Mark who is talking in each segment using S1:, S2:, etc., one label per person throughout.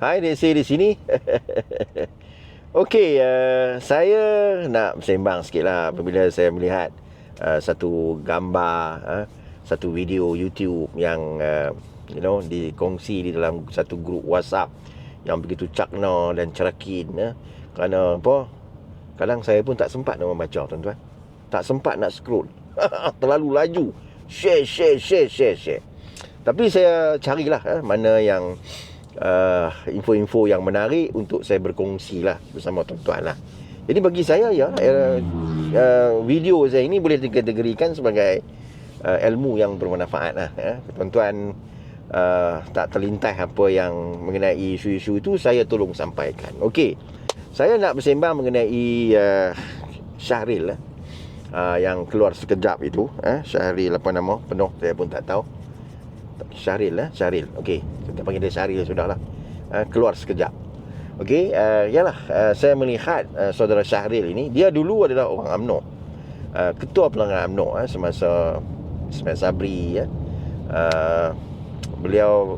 S1: Hai Desi di sini. Okey, uh, saya nak sembang sikit lah apabila saya melihat uh, satu gambar, uh, satu video YouTube yang uh, you know dikongsi di dalam satu grup WhatsApp yang begitu cakna dan cerakin uh, kerana apa? Kadang saya pun tak sempat nak membaca tuan-tuan. Tak sempat nak scroll. Terlalu laju. Share, share, share, share, share. Tapi saya carilah uh, mana yang uh, info-info yang menarik untuk saya berkongsi lah bersama tuan-tuan lah. Jadi bagi saya ya uh, uh, video saya ini boleh dikategorikan sebagai uh, ilmu yang bermanfaat lah. Ya. Tuan-tuan uh, tak terlintas apa yang mengenai isu-isu itu saya tolong sampaikan. Okey. Saya nak bersembang mengenai uh, Syahril lah. Uh, yang keluar sekejap itu eh Syahril apa nama penuh saya pun tak tahu Syahril lah Syahril okey. Kita panggil dia Syahril sudahlah. Uh, keluar sekejap. Okey uh, uh, saya melihat uh, saudara Syahril ini dia dulu adalah orang AMNO uh, ketua pelanggan AMNO uh, semasa semasa Sabri ya uh, beliau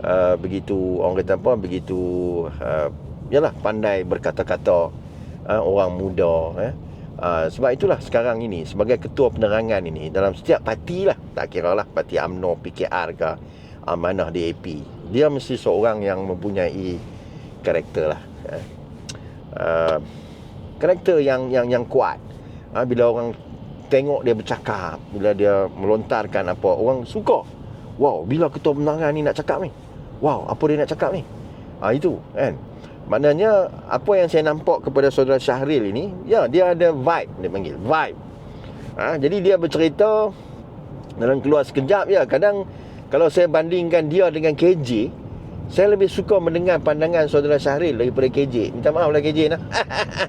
S1: uh, begitu orang kata apa begitu uh, yalah pandai berkata-kata uh, orang muda eh Uh, sebab itulah sekarang ini sebagai ketua penerangan ini dalam setiap parti lah tak kira lah parti AMNO, PKR ke Amanah DAP dia mesti seorang yang mempunyai karakter lah uh, uh, karakter yang yang yang kuat. Uh, bila orang tengok dia bercakap bila dia melontarkan apa orang suka. Wow bila ketua penerangan ni nak cakap ni? Wow apa dia nak cakap ni? Uh, itu kan Maknanya apa yang saya nampak kepada saudara Syahril ini, ya dia ada vibe dia panggil, vibe. Ha, jadi dia bercerita dalam keluar sekejap ya, kadang kalau saya bandingkan dia dengan KJ, saya lebih suka mendengar pandangan saudara Syahril daripada KJ. Minta maaf lah KJ nah.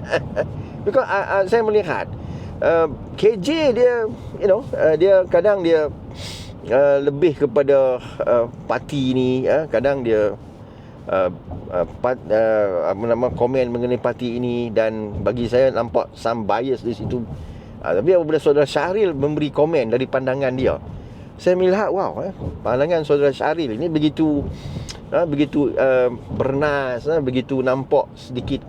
S1: Because uh, uh, saya melihat uh, KJ dia you know, uh, dia kadang dia uh, lebih kepada uh, parti ni, uh, kadang dia uh, uh, part, uh, apa nama komen mengenai parti ini dan bagi saya nampak some bias di situ. Uh, tapi apabila saudara Syahril memberi komen dari pandangan dia, saya melihat wow eh, pandangan saudara Syahril ini begitu uh, begitu uh, bernas, uh, begitu nampak sedikit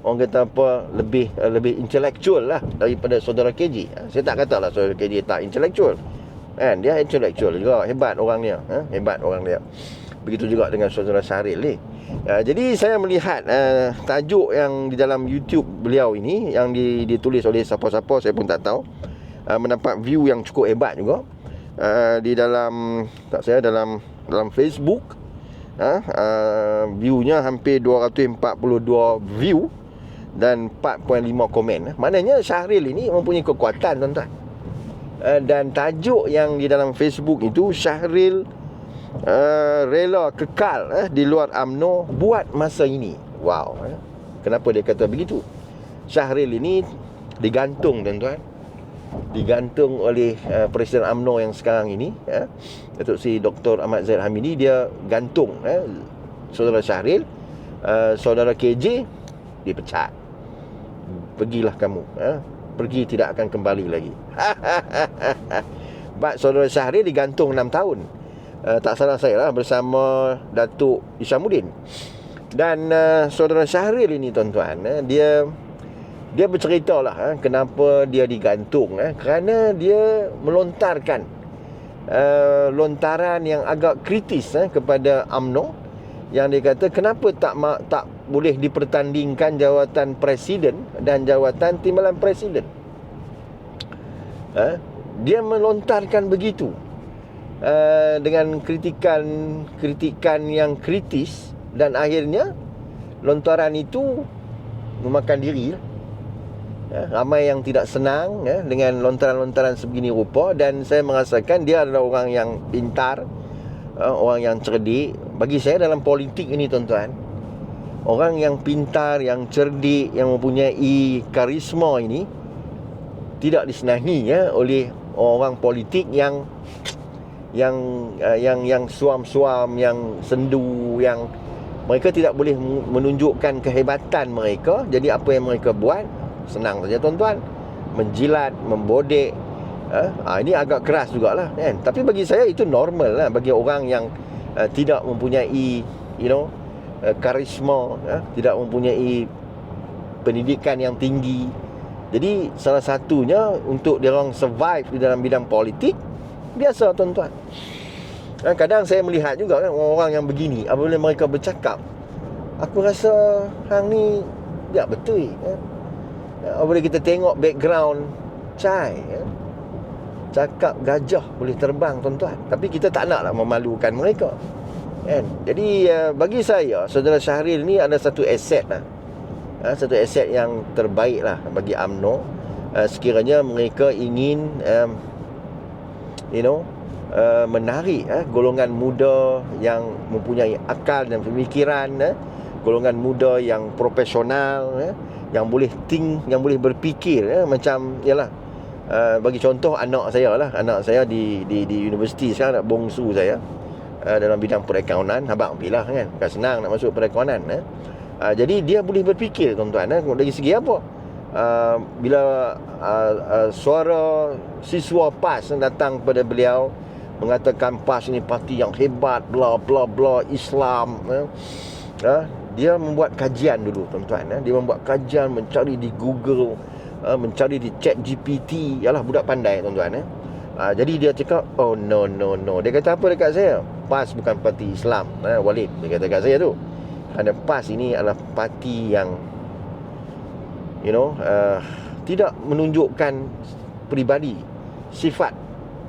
S1: orang kata apa lebih uh, lebih intelektual lah daripada saudara KJ. Uh, saya tak katalah saudara KJ tak intelektual. Kan dia intelektual juga, hebat orang dia, uh, hebat orang dia. Begitu juga dengan saudara Syaril ni. Uh, jadi saya melihat uh, tajuk yang di dalam YouTube beliau ini yang di, ditulis oleh siapa-siapa saya pun tak tahu uh, mendapat view yang cukup hebat juga uh, di dalam tak saya dalam dalam Facebook uh, uh, viewnya hampir 242 view dan 4.5 komen. Maknanya Syahril ini mempunyai kekuatan tuan-tuan. Uh, dan tajuk yang di dalam Facebook itu Syahril uh, rela kekal eh, di luar AMNO buat masa ini. Wow. Eh. Kenapa dia kata begitu? Syahril ini digantung tuan-tuan. Digantung oleh uh, Presiden AMNO yang sekarang ini. Eh. Datuk si Dr. Ahmad Zaid Hamidi dia gantung. Eh. Saudara Syahril. Uh, saudara KJ dipecat. Pergilah kamu. Eh. Pergi tidak akan kembali lagi. But saudara Syahril digantung 6 tahun uh, tak salah saya lah bersama Datuk Isyamuddin. Dan uh, saudara Syahril ini tuan-tuan eh, dia dia bercerita lah eh, kenapa dia digantung eh, kerana dia melontarkan uh, lontaran yang agak kritis eh, kepada AMNO yang dia kata kenapa tak tak boleh dipertandingkan jawatan presiden dan jawatan timbalan presiden? Eh, dia melontarkan begitu uh, dengan kritikan kritikan yang kritis dan akhirnya lontaran itu memakan diri ya, ramai yang tidak senang ya, dengan lontaran-lontaran sebegini rupa dan saya merasakan dia adalah orang yang pintar uh, orang yang cerdik. Bagi saya dalam politik ini tuan-tuan orang yang pintar yang cerdik yang mempunyai karisma ini tidak disenangi ya oleh orang politik yang yang uh, yang yang suam-suam yang sendu yang mereka tidak boleh menunjukkan kehebatan mereka. Jadi apa yang mereka buat? Senang saja tuan-tuan. Menjilat membodek uh, uh, ini agak keras jugalah kan? Tapi bagi saya itu normal lah. Bagi orang yang uh, tidak mempunyai you know uh, karisma uh, tidak mempunyai pendidikan yang tinggi. Jadi salah satunya untuk dia orang survive di dalam bidang politik biasa tuan-tuan. Uh, kadang saya melihat juga kan orang-orang yang begini apabila mereka bercakap aku rasa hang ni tak betul eh. apabila kita tengok background cai eh. cakap gajah boleh terbang tuan-tuan. Tapi kita tak naklah memalukan mereka kan. Jadi uh, bagi saya saudara Syahril ni ada satu aset lah. Uh, satu aset yang terbaik lah bagi AMNO uh, sekiranya mereka ingin um, you know uh, menarik uh, golongan muda yang mempunyai akal dan pemikiran uh, golongan muda yang profesional uh, yang boleh think yang boleh berfikir uh, macam yalah uh, bagi contoh anak saya lah. Anak saya di di di universiti sekarang bongsu saya uh, dalam bidang perakaunan. Abang bilah kan bukan senang nak masuk perakaunan eh. uh, jadi dia boleh berfikir tuan-tuan eh, dari segi apa uh, bila uh, uh, suara siswa PAS yang datang kepada beliau mengatakan PAS ini parti yang hebat bla bla bla Islam eh. uh, dia membuat kajian dulu tuan-tuan eh. dia membuat kajian mencari di Google uh, mencari di chat GPT yalah budak pandai tuan-tuan eh. Ha, jadi dia cakap Oh no no no Dia kata apa dekat saya PAS bukan parti Islam ha, Walid Dia kata dekat saya tu Kerana PAS ini adalah parti yang You know uh, Tidak menunjukkan Peribadi Sifat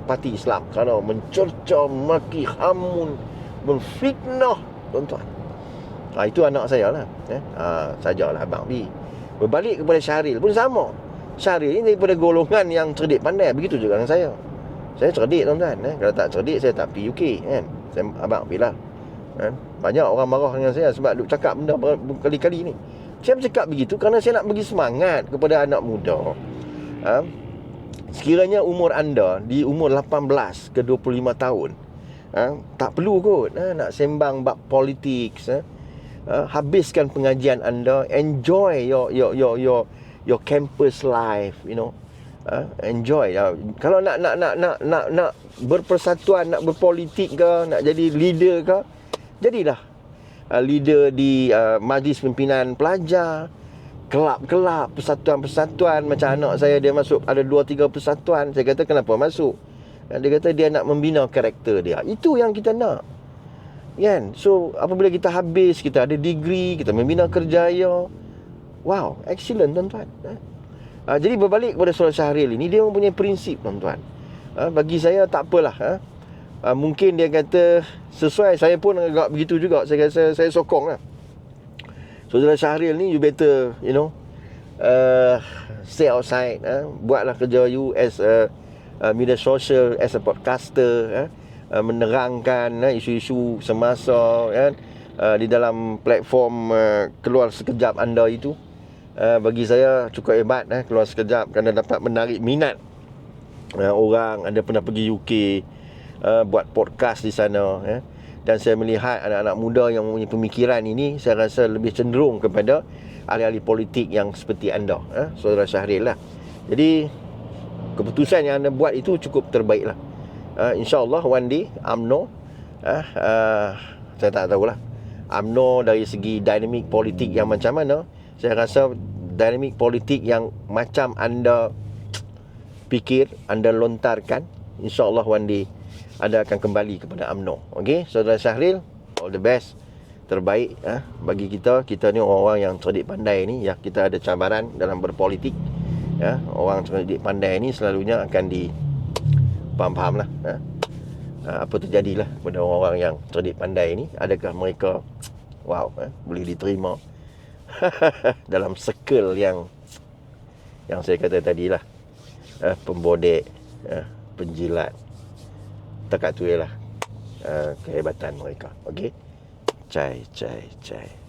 S1: Parti Islam. Kerana mencerca Maki hamun Menfitnah Tuan-tuan. Ha, Itu anak saya lah eh? ha, Sajalah Abang B. Berbalik kepada Syahril pun sama. Syahril ini daripada golongan yang cerdik pandai Begitu juga dengan saya. Saya cerdik tuan-tuan eh? Kalau tak cerdik saya tak pergi UK kan. Saya abang bila kan? Banyak orang marah dengan saya Sebab duk cakap benda berkali-kali ni Saya bercakap begitu Kerana saya nak bagi semangat Kepada anak muda ha? Sekiranya umur anda Di umur 18 ke 25 tahun ha? Tak perlu kot ha? Nak sembang bab politik ha? ha? Habiskan pengajian anda Enjoy your your your your, your campus life You know uh, enjoy uh, kalau nak nak nak nak nak nak berpersatuan nak berpolitik ke nak jadi leader ke jadilah uh, leader di uh, majlis pimpinan pelajar. Kelab-kelab persatuan-persatuan. Macam anak saya dia masuk ada 2 3 persatuan. Saya kata kenapa masuk? Dia kata dia nak membina karakter dia. Itu yang kita nak. Kan? So apabila kita habis kita ada degree kita membina kerjaya. Wow excellent tuan-tuan? Ha, jadi berbalik kepada Surah Syahril ini Dia mempunyai prinsip tuan-tuan. Ha, Bagi saya tak apalah ha. Ha, Mungkin dia kata Sesuai saya pun agak begitu juga Saya rasa saya sokong lah Saudara Syahril ni you better You know uh, Stay outside ha. Buatlah kerja you As a, a media social As a podcaster ha. uh, Menerangkan ha, Isu-isu semasa ha. uh, Di dalam platform uh, Keluar sekejap anda itu uh, bagi saya cukup hebat eh keluar sekejap kerana dapat menarik minat uh, orang anda pernah pergi UK uh, buat podcast di sana eh dan saya melihat anak-anak muda yang mempunyai pemikiran ini saya rasa lebih cenderung kepada ahli-ahli politik yang seperti anda eh saudara Syahril lah. Jadi keputusan yang anda buat itu cukup terbaik lah. Uh, insyaallah one day UMNO uh, uh, saya tak tahulah. UMNO dari segi dinamik politik yang macam mana saya rasa dinamik politik yang macam anda fikir, anda lontarkan, insyaAllah one day anda akan kembali kepada UMNO. Okey, saudara Syahril, all the best. Terbaik eh, bagi kita. Kita ni orang-orang yang cerdik pandai ni. Ya, kita ada cabaran dalam berpolitik. Ya, orang cerdik pandai ni selalunya akan di faham-faham lah. Ya. Apa terjadilah kepada orang-orang yang cerdik pandai ni. Adakah mereka, wow, eh, boleh diterima dalam circle yang yang saya kata tadi lah eh, pembodek eh, penjilat tekat tu ialah eh, kehebatan mereka. Okey? Cai cai cai